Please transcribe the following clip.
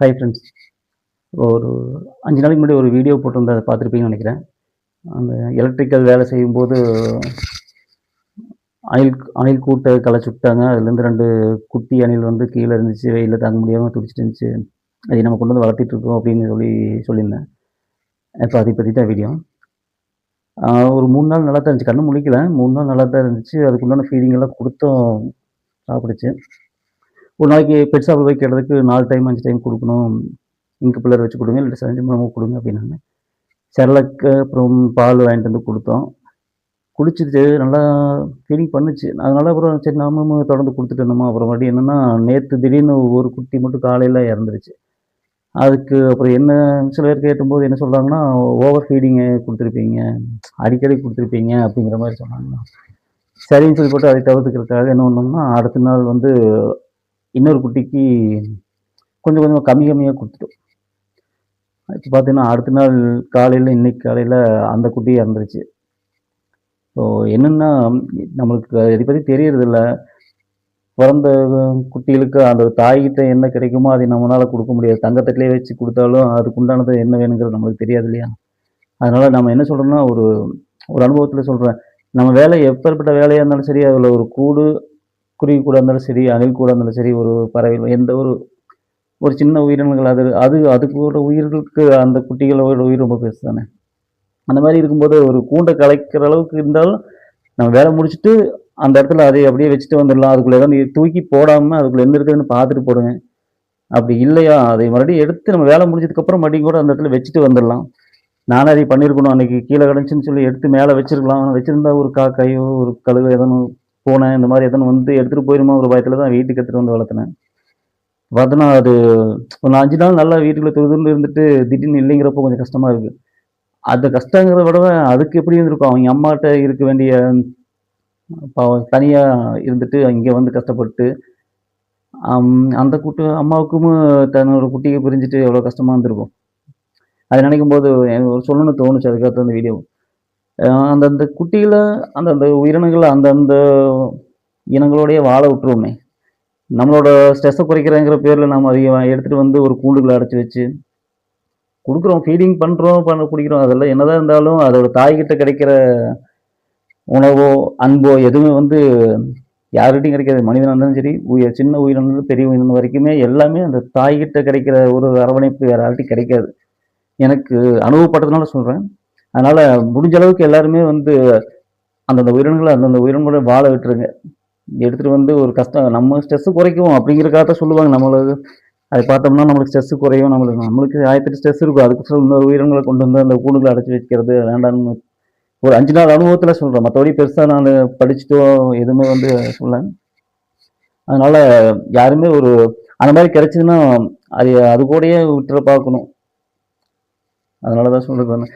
Hi friends ஒரு அஞ்சு நாளைக்கு முன்னாடி ஒரு வீடியோ போட்டிருந்தேன் அதை பார்த்துருப்பீங்கன்னு நினைக்கிறேன். அந்த எலக்ட்ரிக்கல் வேலை செய்யும்போது அணில் அணில் கூட்டை களைச்சி விட்டாங்க. அதுலேருந்து ரெண்டு குட்டி அணில் வந்து கீழே இருந்துச்சு வெயிலில் தாங்க முடியாமல் துடிச்சிட்டு இருந்துச்சு. அதை நம்ம கொண்டு வந்து வளர்த்திட்டு இருக்கோம் அப்படின்னு சொல்லி சொல்லியிருந்தேன். இப்போ அதை பற்றி தான் வீடியோ ஒரு மூணு நாள் நல்லா தான் இருந்துச்சு. கண்ணு முழிக்கல. மூணு நாள் நல்லா தான் இருந்துச்சு. அதுக்குண்டான ஃபீடிங் எல்லாம் கொடுத்தோம் சாப்பிடுச்சு. ஒரு நாளைக்கு பெட் சாப்பிட போய் கேட்டதுக்கு நாலு டைம் அஞ்சு டைம் கொடுக்கணும். இங்கு பிள்ளர் வச்சு கொடுங்க இல்லை செஞ்சு மூலமாக கொடுங்க அப்படின்னாங்க செரலக்கு அப்புறம் பால் வாங்கிட்டு வந்து கொடுத்தோம். குடிச்சிட்டு நல்லா ஃபீலிங் பண்ணுச்சு. அதனால அப்புறம் சரி நாமும் தொடர்ந்து கொடுத்துட்டு இருந்தோமா அப்புறம் மறுபடியும் என்னென்னா நேற்று திடீர்னு ஒரு குட்டி மட்டும் காலையில் இறந்துருச்சு. அதுக்கு அப்புறம் என்ன சில பேர் கேட்டும்போது என்ன சொல்கிறாங்கன்னா ஓவர் ஃபீடிங்கு கொடுத்துருப்பீங்க. அடிக்கடி கொடுத்துருப்பீங்க அப்படிங்கிற மாதிரி சொன்னாங்கன்னா சரின்னு சொல்லி போட்டு அதை தவிர்த்துக்கிறதுக்காக என்ன பண்ணோம்னா அடுத்த நாள் வந்து இன்னொரு குட்டிக்கு கொஞ்சம் கொஞ்சமாக கம்மி கம்மியாக கொடுத்துட்டோம். இப்போ பார்த்தீங்கன்னா அடுத்த நாள் காலையில் இன்னைக்கு காலையில் அந்த குட்டி இறந்துருச்சு. ஸோ என்னென்னா நம்மளுக்கு இதை பற்றி தெரியறதில்ல பிறந்த குட்டிகளுக்கு அந்த தாய்கிட்ட என்ன கிடைக்குமோ அதை நம்மளால் கொடுக்க முடியாது. தங்கத்தட்டிலே வச்சு கொடுத்தாலும் அதுக்கு உண்டானது என்ன வேணுங்கிறது நம்மளுக்கு தெரியாது இல்லையா? அதனால் நம்ம என்ன சொல்கிறோம்னா ஒரு ஒரு அனுபவத்தில் சொல்கிறேன் நம்ம வேலை எப்பேற்பட்ட வேலையாக இருந்தாலும் சரி அதில் ஒரு கூடு குருவி கூட இருந்தாலும் சரி அணில் கூட இருந்தாலும் சரி ஒரு பறவை எந்த ஒரு ஒரு சின்ன உயிரினங்கள் அது அது அதுக்கு உயிர்களுக்கு அந்த குட்டிகளோட உயிர் ரொம்ப பெருசு தானே அந்த மாதிரி இருக்கும்போது ஒரு கூண்டை கலைக்கிற அளவுக்கு இருந்தாலும் நம்ம வேலை முடிச்சுட்டு அந்த இடத்துல அதை அப்படியே வச்சுட்டு வந்துடலாம். அதுக்குள்ளே ஏதாவது தூக்கி போடாமல் அதுக்குள்ளே எந்த இருக்குதுன்னு பார்த்துட்டு போடுங்க. அப்படி இல்லையா? அதை மறுபடியும் எடுத்து நம்ம வேலை முடிஞ்சதுக்கப்புறம் மறுபடியும் கூட அந்த இடத்துல வச்சுட்டு வந்துடலாம். நானும் அதை பண்ணியிருக்கணும். அன்றைக்கி கீழே கிடச்சின்னு சொல்லி எடுத்து மேலே வச்சிருக்கலாம். வச்சுருந்தா ஒரு காக்காயோ ஒரு கழுகு எதனோ பூனை இந்த மாதிரி எதனா வந்து எடுத்துகிட்டு போயிருமா? ஒரு பயத்தில் தான் வீட்டுக்கு எடுத்துகிட்டு வந்து வளர்த்தினேன் பார்த்தோன்னா அது ஒரு அஞ்சு நாள் நல்லா வீட்டுக்குள்ளே துருதுன்னு இருந்துட்டு திடீர்னு இல்லைங்கிறப்போ கொஞ்சம் கஷ்டமாக இருக்குது அது கஷ்டங்கிறத விட அதுக்கு எப்படி இருந்திருக்கும்? அவங்க அம்மாட்ட இருக்க வேண்டிய தனியாக இருந்துட்டு இங்கே வந்து கஷ்டப்பட்டு அந்த கூட்டு அம்மாவுக்கும் தன்னோட குட்டியை பிரிஞ்சுட்டு எவ்வளோ கஷ்டமாக இருந்திருக்கும். அதை நினைக்கும் போது ஒரு சொல்லணும்னு தோணுச்சு அதுக்கேற்ற அந்த வீடியோ அந்தந்த குட்டிகளை அந்தந்த உயிரினங்களை அந்தந்த இனங்களோடைய வாழ விட்டுருவோமே. நம்மளோட ஸ்ட்ரெஸ்ஸை குறைக்கிறேங்கிற பேரில் நம்ம அதை எடுத்துகிட்டு வந்து ஒரு கூண்டுகளை அடைச்சி வச்சு கொடுக்குறோம். ஃபீடிங் பண்ணுறோம் பண்ண குடிக்கிறோம். அதெல்லாம் என்னதான் இருந்தாலும் அதோட தாய்கிட்ட கிடைக்கிற உணவோ அன்போ எதுவுமே வந்து யார்கிட்டையும் கிடைக்காது. மனிதனாக இருந்தாலும் சரி உயிர் சின்ன உயிரினம் பெரிய உயிரினம் வரைக்குமே எல்லாமே அந்த தாய்கிட்ட கிடைக்கிற ஒரு அரவணைப்பு வேறு யார்கிட்டையும் கிடைக்காது. எனக்கு அனுபவப்பட்டதுனால சொல்கிறேன் அதனால் முடிஞ்ச அளவுக்கு எல்லாருமே வந்து அந்தந்த உயிரினங்களை அந்தந்த உயிரினங்களை வாழ விட்டுருங்க. எடுத்துகிட்டு வந்து ஒரு கஷ்டம் நம்ம ஸ்ட்ரெஸ்ஸு குறைக்கும் அப்படிங்கிறக்காக சொல்லுவாங்க நம்மளுக்கு அதை பார்த்தோம்னா நம்மளுக்கு ஸ்ட்ரெஸ்ஸு குறையும் நம்மளுக்கு நம்மளுக்கு ஆயிரத்தெட்டு ஸ்ட்ரெஸ் இருக்கும். அதுக்கு இன்னொரு உயிரினங்களை கொண்டு வந்து அந்த கூண்டுகளை அடைச்சி வைக்கிறது வேண்டாம்னு ஒரு அஞ்சு நாள் அனுபவத்தில் சொல்கிறேன் மற்றபடி பெருசாக நான் படிச்சுட்டோ எதுவுமே வந்து சொல்லேன் அதனால் யாருமே ஒரு அந்த மாதிரி கிடைச்சதுன்னா அது அது கூடயே விட்டுற பார்க்கணும். அதனால தான் சொல்லுறது